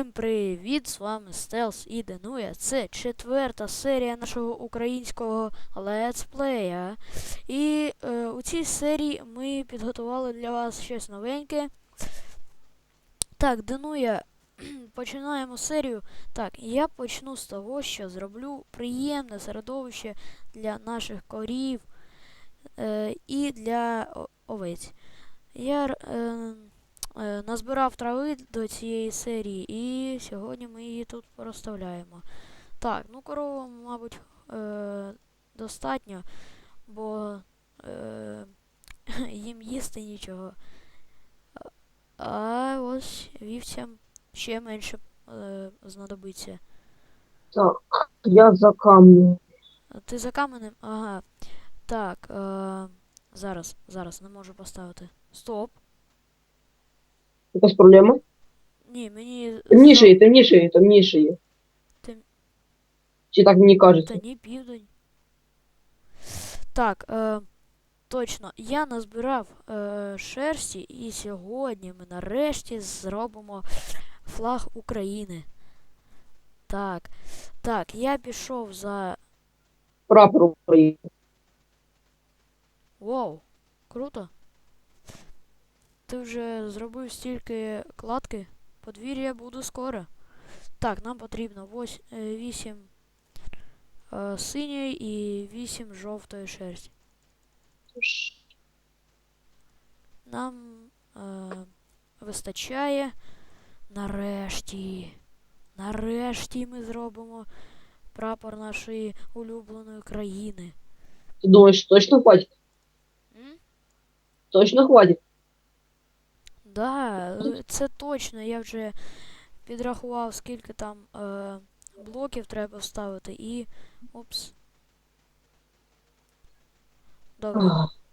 Всім привіт! З вами Стелс і Денуя. Це четверта серія нашого українського летсплея. І е, у цій серії ми підготували для вас щось новеньке. Так, Денуя, починаємо серію. Так, я почну з того, що зроблю приємне середовище для наших корів е, і для овець. Я е, назбирав трави до цієї серії, і сьогодні ми її тут порозставляємо. Так, ну коровам, мабуть, е, достатньо, бо е, їм їсти нічого. А ось вівцям ще менше е, знадобиться. Так, я за камнем. Ти за каменем? Ага. Так, е, зараз, зараз не можу поставити. Стоп. Якась проблема? Ні, мені. Темніше є, темніше є, темніше є. Тем- Чи так мені кажеться? Та ні, південь. Так, е, точно, я назбирав е, шерсті, і сьогодні ми нарешті зробимо флаг України. Так, так, я пішов за. Прапор України. Воу, круто. Ти вже зробив стільки кладки. Подвір'я буду скоро. Так, нам потрібно 8 е, синьої і 8 жовтої шерсті. Нам е, вистачає. Нарешті. Нарешті ми зробимо прапор нашої улюбленої країни. Ти думаєш, точно хватить? М? Точно хватить? Да, е, це точно. Я вже підрахував, скільки там е, блоків треба вставити і. Опс. Добре,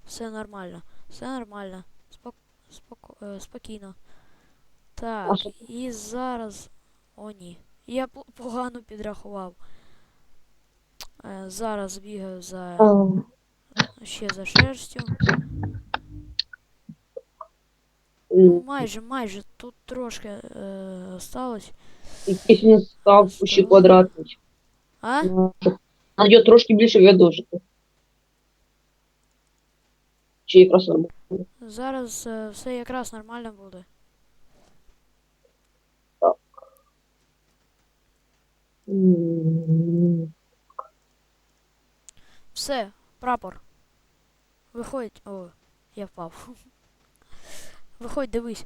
все нормально. Все нормально. Спок... Споко... е, спокійно. Так, і зараз. О, ні. Я по- погано підрахував. Е, зараз бігаю за ще за шерстю. Ну, майже, майже. Тут трошки е, осталось. Якийсь він став ще квадратний. А? Надо трошки більше видовжити. Чи якраз нормально? Зараз е, все якраз нормально буде. М, Все, прапор. Виходь. О, я впав. Виходь, дивись.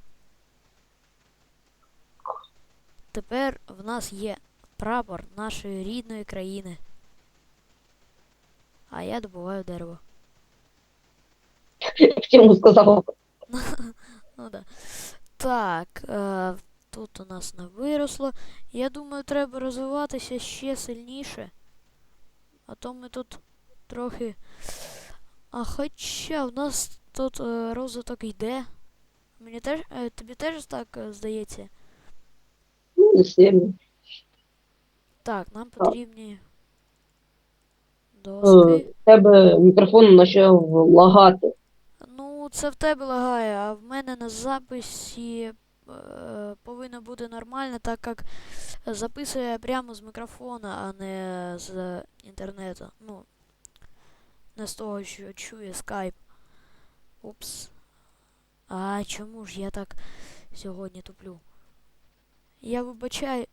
Тепер в нас є прапор нашої рідної країни. А я добуваю дерево. Як йому сказав? Ну да. Так, е, тут у нас не виросло. Я думаю, треба розвиватися ще сильніше. А то ми тут трохи. А хоча в нас тут е, розвиток йде. Мені теж. Е, тобі теж так е, здається? Ну, не сильно. Так, нам потрібні Е, доски. В тебе мікрофон почав лагати. Ну, це в тебе лагає, а в мене на записі повинно бути нормально, так як записує прямо з мікрофона, а не з інтернету. Ну, не з того, що чує скайп. Упс. А чому ж я так сьогодні туплю? Я вибачаю.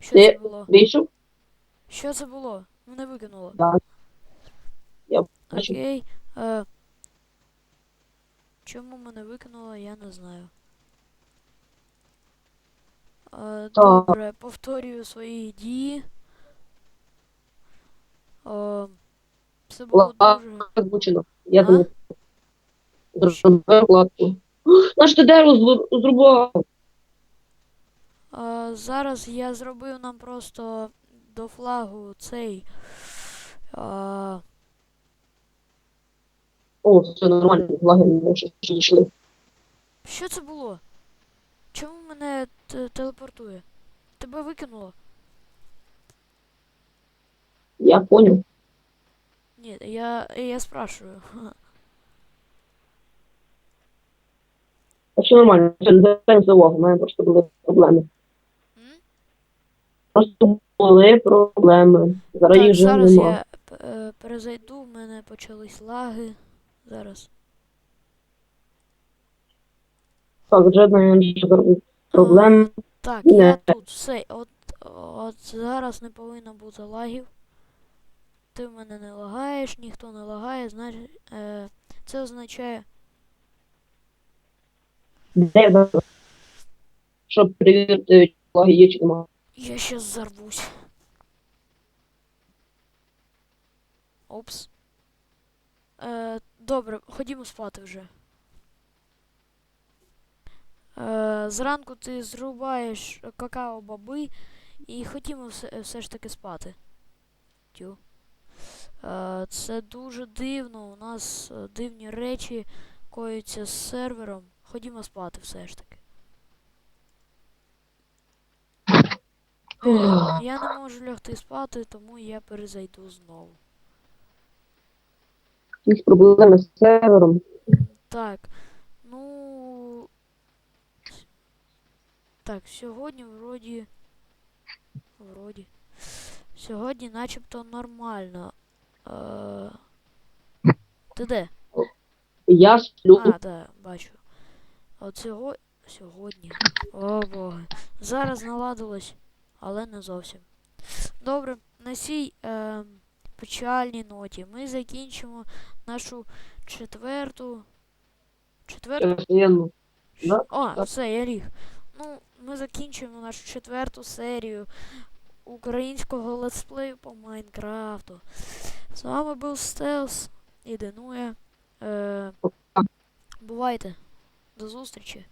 Що це було? вийшов? Що це було? Мене викинуло. Так. Я бачу. Окей. Е, чому мене викинуло, я не знаю. Е, добре, повторюю свої дії. Е, все було дуже. Озвучено. Я А? думаю. Зробив кладку. Наш ти дерево зру- зрубав. Зараз я зробив нам просто до флагу цей. Е, О, все нормально, лаги не йшли. що це було? Чому мене телепортує? Тебе викинуло? Я понял. Ні, я, я спрашиваю. А все нормально, все, не звертаємо за увагу, у мене просто були проблеми. М? Просто були проблеми. Зараз їх Так, вже зараз нема. я е, перезайду, в мене почались лаги. Зараз. Так, вже навіть проблем. А, так, Не. я тут все. От, от зараз не повинно бути лагів. Ти в мене не лагаєш, ніхто не лагає, значить. Е, це означає. Щоб перевірити, лаги є чи нема. Я щас зарвусь. Опс. Е, добре, ходімо спати вже. Е, зранку ти зрубаєш какао баби і ходімо все, все ж таки спати. Тю. Е, це дуже дивно. У нас е, дивні речі коються з сервером. Ходімо спати все ж таки. Я не можу лягти спати, тому я перезайду знову. Якісь проблеми з сервером. Так, ну. Так, сьогодні вроді. Вроді. Сьогодні начебто нормально. Е... Ти де? Я сплю. А, так, бачу. От сього... сьогодні. О боги. Зараз наладилось, але не зовсім. Добре, на цій е, печальній ноті ми закінчимо нашу четверту. Четверту? Так. все, я ліг. Ну, ми закінчуємо нашу четверту серію українського летсплею по Майнкрафту. З вами був Стелс і Денуя. Е, бувайте. До зустрічі.